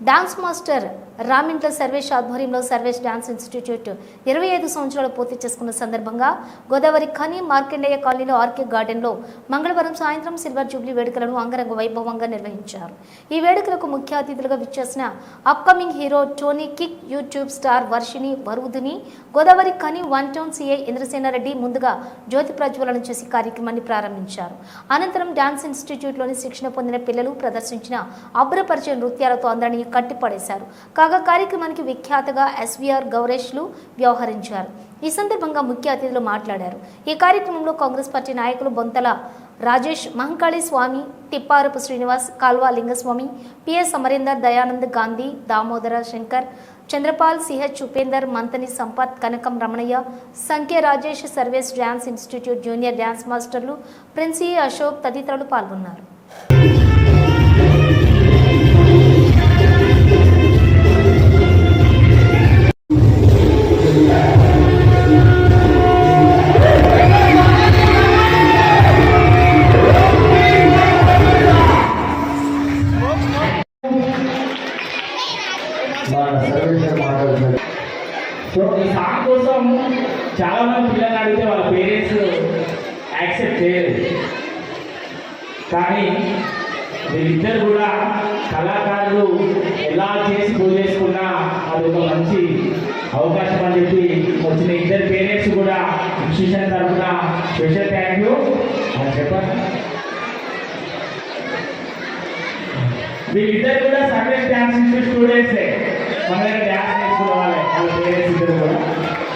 Dance master రామింట్ల Sarvesh ఆధ్వర్యంలో Sarvesh dance institute ఇరవై ఐదు సంవత్సరాలు పూర్తి చేసుకున్న సందర్భంగా గోదావరి ఖని మార్కండేయ కాలనీలో ఆర్కే గార్డెన్లో మంగళవారం సాయంత్రం సిల్వర్ జూబ్లీ వేడుకలను అంగరంగ వైభవంగా నిర్వహించారు. ఈ వేడుకలకు ముఖ్య అతిథులుగా విచ్చేసిన upcoming hero Tony Kick YouTube star Varshini Varudhini Godavarikhani one town CI Indrasena Reddy ముందుగా జ్యోతి ప్రజ్వలన చేసి కార్యక్రమాన్ని ప్రారంభించారు. అనంతరం డాన్స్ ఇన్స్టిట్యూట్లోని శిక్షణ పొందిన పిల్లలు ప్రదర్శించిన అభ్రపరిచే నృత్యాలతో అందరినీ కట్టిపడేశారు. కాగా కార్యక్రమానికి విఖ్యాతగా ఎస్వీఆర్ గౌరేష్లు వ్యవహరించారు. ఈ సందర్భంగా ముఖ్య అతిథులు మాట్లాడారు. ఈ కార్యక్రమంలో కాంగ్రెస్ పార్టీ నాయకులు Bonthala Rajesh Mahankali Swamy Thipparapu Srinivas Kalva Lingaswamy PS Amarinder Dayanand Gandhi Damodara Shankar Chandrapal CH Upender Manthani Sampath Kanakam Ramanaiah Sankhya Rajesh service dance institute junior dance మాస్టర్లు ప్రిన్సీ అశోక్ తదితరులు పాల్గొన్నారు. వీరిద్దరు కూడా కళాకారులు ఎలా చేసి పూజ చేసుకున్నా అది ఒక మంచి అవకాశం అని చెప్పి వచ్చిన ఇద్దరు పేరెంట్స్ కూడా ఇన్స్టిట్యూషన్ తరఫున స్పెషల్ థ్యాంక్ యూ. అని చెప్పండి. వీళ్ళిద్దరు కూడా సర్వీస్ డ్యాన్స్ ఇన్స్టిట్యూట్ స్టూడెంట్సే. మన దగ్గర డ్యాన్స్ నేర్చుకునే వాళ్ళే. వాళ్ళ పేరెంట్స్ ఇద్దరు కూడా.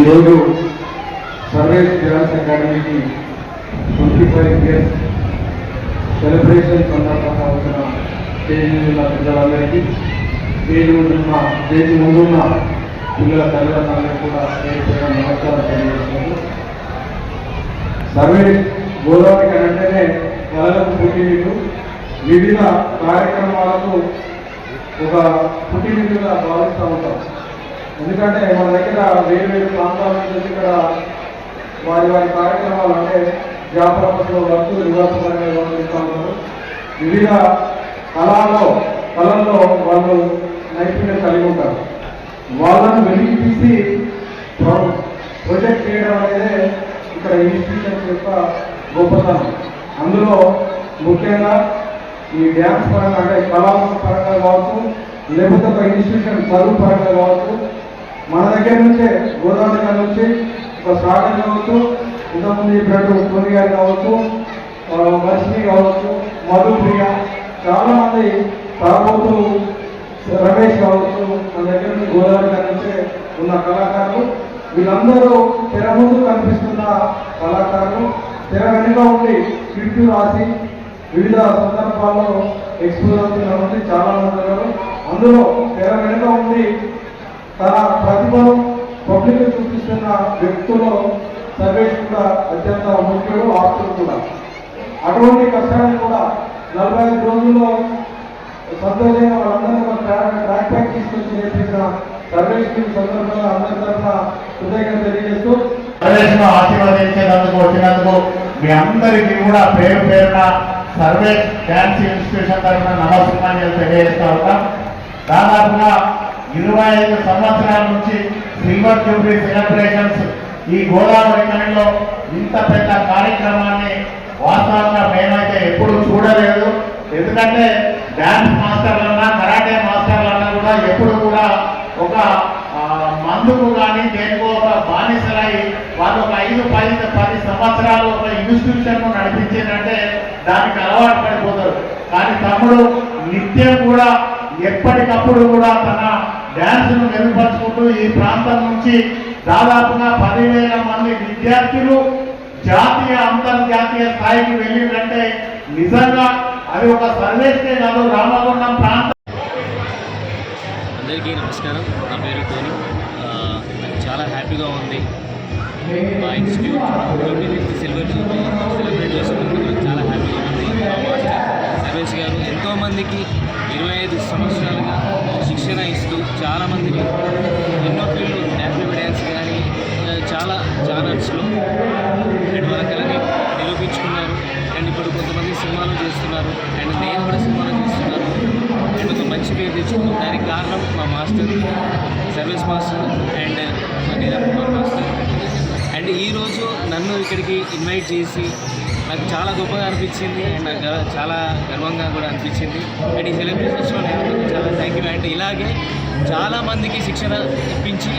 ఈరోజు సర్వేస్ డ్యాన్స్ అకాడమీకి ట్వంటీ ఫైవ్ ఇయర్స్ సెలబ్రేషన్ సందర్భంగా వచ్చిన స్టేజ్ పిల్లలందరికీ స్టేజ్ ముందున్న స్టేజ్ ముందున్న పిల్లల తల్లిదండ్రులకు కూడా పేరు నమస్కారం తెలియజేస్తున్నాను సర్వే గోదావరి అంటేనే కళలకు పుట్టినీళ్ళు వివిధ కార్యక్రమాలకు ఒక పుట్టినీళ్ళుగా భావిస్తూ ఉంటాం. ఎందుకంటే మన దగ్గర వేరు వేరు ప్రాంతాల నుంచి ఇక్కడ వారి వారి కార్యక్రమాలు అంటే వ్యాపారంలో వర్క్ నివాసపరంగా వ్యవహరిస్తూ ఉంటారు వివిధ కళల్లో కళల్లో వాళ్ళు నైపుణ్యం కలిగి ఉంటారు. వాళ్ళను వెలికి తీసి ప్రొజెక్ట్ చేయడం అనేది ఇక్కడ ఇన్స్టిట్యూషన్స్ యొక్క గొప్పతనం. అందులో ముఖ్యంగా ఈ డ్యాన్స్ పరంగా అంటే కళా పరంగా కావచ్చు లేకపోతే ఒక ఇన్స్టిట్యూషన్ చదువు పరంగా కావచ్చు మన దగ్గర నుంచే గోదావరి గారి నుంచి ఒక సాగర్ కావచ్చు ఇంతకుముందు చెప్పినట్టు తోని గారు కావచ్చు ఆ, కావచ్చు మధుప్రియ చాలామంది మంది రమేష్ కావచ్చు మన దగ్గర నుంచి గోదావరి గారి నుంచే ఉన్న కళాకారులు. వీళ్ళందరూ తెర ముందు కనిపిస్తున్న కళాకారులు. తెర వెనుక ఉండి స్క్రిప్ట్ రాసి వివిధ సందర్భాల్లో ఎక్స్పోజ్ అవుతున్నటువంటి చాలామంది చాలా మంది ఉన్నారు. అందులో తెర వెనుక ఉండి తన ప్రతిభను పబ్లిక్ చూపిస్తున్న వ్యక్తులు సర్వేష్ కూడా అత్యంత ముఖ్యుడు ఆస్తులు కూడా. అటువంటి కష్టాన్ని కూడా నలభై ఐదు రోజుల్లో సంతోషంగా వాళ్ళందరూ ట్రాక్ ప్యాక్ తీసుకొచ్చి నేర్పించిన సర్వేష్కి సందర్భంగా అందరి తరఫున హృదయంగా తెలియజేస్తూ సర్వేష్ను ఆశీర్వదించేందుకు వచ్చినందుకు మీ అందరికీ కూడా పేరు పేరున సర్వేష్ డ్యాన్స్ ఇన్స్టిట్యూషన్ తరఫున నమస్కారాలు తెలియజేస్తా ఉన్నాం. దాదాపుగా ఇరవై ఐదు సంవత్సరాల నుంచి సిల్వర్ జూబ్లీ సెలబ్రేషన్స్ ఈ గోదావరి కనిలో ఇంత పెద్ద కార్యక్రమాన్ని వాస్తవంగా మేమైతే ఎప్పుడు చూడలేదు. ఎందుకంటే డ్యాన్స్ మాస్టర్లన్నా కరాటే మాస్టర్లన్నా కూడా ఎప్పుడు కూడా ఒక మందుకు కానీ దేనికో ఒక బానిసలై వాళ్ళు ఒక ఐదు పది సంవత్సరాలు ఒక ఇన్స్టిట్యూషన్ నడిపించిందంటే దానికి అలవాటు పడిపోతారు. కానీ తమ్ముడు నిత్యం కూడా ఎప్పటికప్పుడు కూడా తన డ్యాన్స్ను మెరుగుపరుచుకుంటూ ఈ ప్రాంతం నుంచి దాదాపుగా పదివేల మంది విద్యార్థులు జాతీయ అంతర్జాతీయ స్థాయికి వెళ్ళిందంటే నిజంగా అది ఒక సర్వేస్తే కాదు రామగుండం ప్రాంతం. అందరికీ నమస్కారం. నా పేరు టోనీ నాకు చాలా హ్యాపీగా ఉంది. మా ఇన్స్టిట్యూట్ సిల్వర్ సెలబ్రేట్ చేసుకుంటున్నాం చాలా హ్యాపీగా ఉంది. మా మాస్టర్ సర్వేష్ గారు ఎంతోమందికి ఇరవై ఐదు సంవత్సరాలుగా శిక్షణ ఇస్తూ చాలామందికి ఎన్నో ఫీల్డ్లు న్యాచురల్ డ్యాన్స్ కానీ చాలా ఛానల్స్లో నెట్వర్క్లని నిరూపించుకున్నారు. అండ్ ఇప్పుడు కొంతమంది సినిమాలు చేస్తున్నారు. అండ్ నేను కూడా సినిమాలు చేస్తున్నాను. అండ్ ఒక మంచి పేరు తెచ్చుకున్నాను దానికి కారణం మా మాస్టర్ సర్వీస్ మాస్టర్ అండ్ మా నీరవ్ కుమార్ మాస్టర్. అండ్ ఈరోజు నన్ను ఇక్కడికి ఇన్వైట్ చేసి నాకు చాలా గొప్పగా అనిపించింది అండ్ నాకు చాలా గర్వంగా కూడా అనిపించింది. అండ్ ఈ సెలబ్రేషన్స్లో నేను చాలా థ్యాంక్ యూ అండ్ ఇలాగే చాలామందికి శిక్షణ ఇప్పించి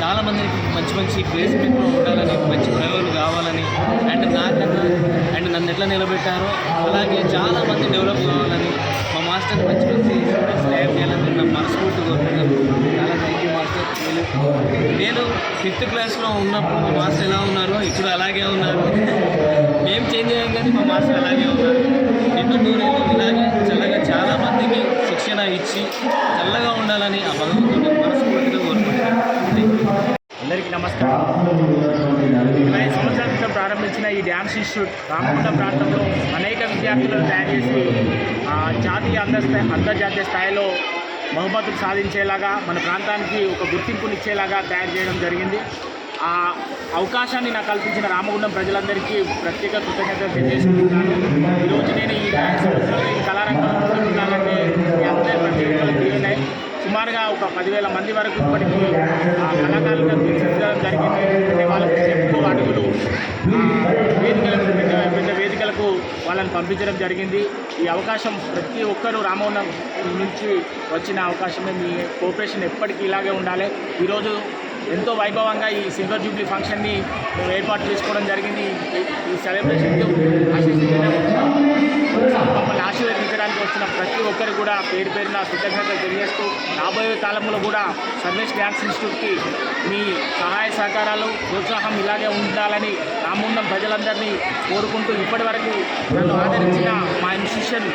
చాలామందికి మంచి మంచి మంచి ప్లేస్మెంట్లో ఉండాలని మంచి ప్రయోగాలు కావాలని అండ్ నాకన్నా అండ్ నన్ను ఎట్లా నిలబెట్టారో అలాగే చాలా మంది డెవలప్ కావాలని మా మాస్టర్ మంచి మంచి స్టూడెంట్స్ తయారు చేయాలని నా మనస్ఫూర్తి కోరుకుంటున్నాను. నేను ఫిఫ్త్ క్లాస్లో ఉన్నప్పుడు మా మాస్టర్ ఎలా ఉన్నారో ఇప్పుడు అలాగే ఉన్నారు. మేము చేంజ్ అయ్యాం కానీ మా మాస్టర్ అలాగే ఉన్నారు. ఎన్నో నూరేళ్ళు ఇలాగే చల్లగా చాలా మందికి శిక్షణ ఇచ్చి చల్లగా ఉండాలని ఆ భగవంతుని మనస్ఫూర్తిగా కోరుకుంటున్నాను. అందరికీ నమస్కారం. ఇరవై సంవత్సరాల క్రితం ప్రారంభించిన ఈ డ్యాన్స్ ఇన్స్టిట్యూట్ రామకుండ ప్రాంతంలో అనేక విద్యార్థులను తయారు చేసి ఆ, జాతీయ అంతర్ అంతర్జాతీయ స్థాయిలో బహుమతులు సాధించేలాగా మన ప్రాంతానికి ఒక గుర్తింపునిచ్చేలాగా తయారు చేయడం జరిగింది. ఆ అవకాశాన్ని నాకు కల్పించిన రామగుండం ప్రజలందరికీ ప్రత్యేక కృతజ్ఞతలు తెలియజేసుకుంటున్నాను. ఈరోజు నేను ఈ డ్యాన్స్ ఈ కళారంగంలో అందరి సుమారుగా ఒక పదివేల మంది వరకు ఇప్పటికీ ఆ కళాకారులుగా తీర్చిదిద్దడం జరిగింది. అంటే వాళ్ళకి చెప్పులు అడుగులు ఆ, వేదికలకు పెద్ద పెద్ద వేదికలకు వాళ్ళని పంపించడం జరిగింది. ఈ అవకాశం ప్రతి ఒక్కరూ రామవరం నుంచి వచ్చిన అవకాశమే. మీ కోఆపరేషన్ ఎప్పటికీ ఇలాగే ఉండాలి. ఈరోజు ఎంతో వైభవంగా ఈ సిల్వర్ జూబ్లీ ఫంక్షన్ని మేము ఏర్పాటు చేసుకోవడం జరిగింది. ఈ- సెలబ్రేషన్కి ఆశిస్తున్నాము. మమ్మల్ని ఆశీర్వదించడానికి వచ్చిన ప్రతి ఒక్కరు కూడా పేరు పేరున కృతజ్ఞతలు తెలియజేస్తూ రాబోయే కాలంలో కూడా సర్వేష్ డ్యాన్స్ ఇన్స్టిట్యూట్కి మీ సహాయ సహకారాలు ప్రోత్సాహం ఇలాగే ఉండాలని రాముండం ప్రజలందరినీ కోరుకుంటూ ఇప్పటి వరకు నన్ను ఆదరించిన మా ఇన్స్టిట్యూషన్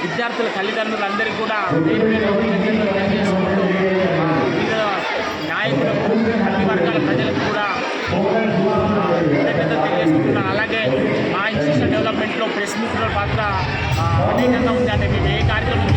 విద్యార్థుల తల్లిదండ్రులందరికీ కూడా పేరు పేరు తెలియజేసుకుంటూ వివిధ నాయకులకు అన్ని వర్గాల ప్రజలకు కూడా కృతజ్ఞతలు తెలియజేసుకుంటున్నాను అలాగే మా ఇన్స్టిట్యూషన్ డెవలప్మెంట్లో ప్రెస్ మీట్లో పాత్ర ఆ,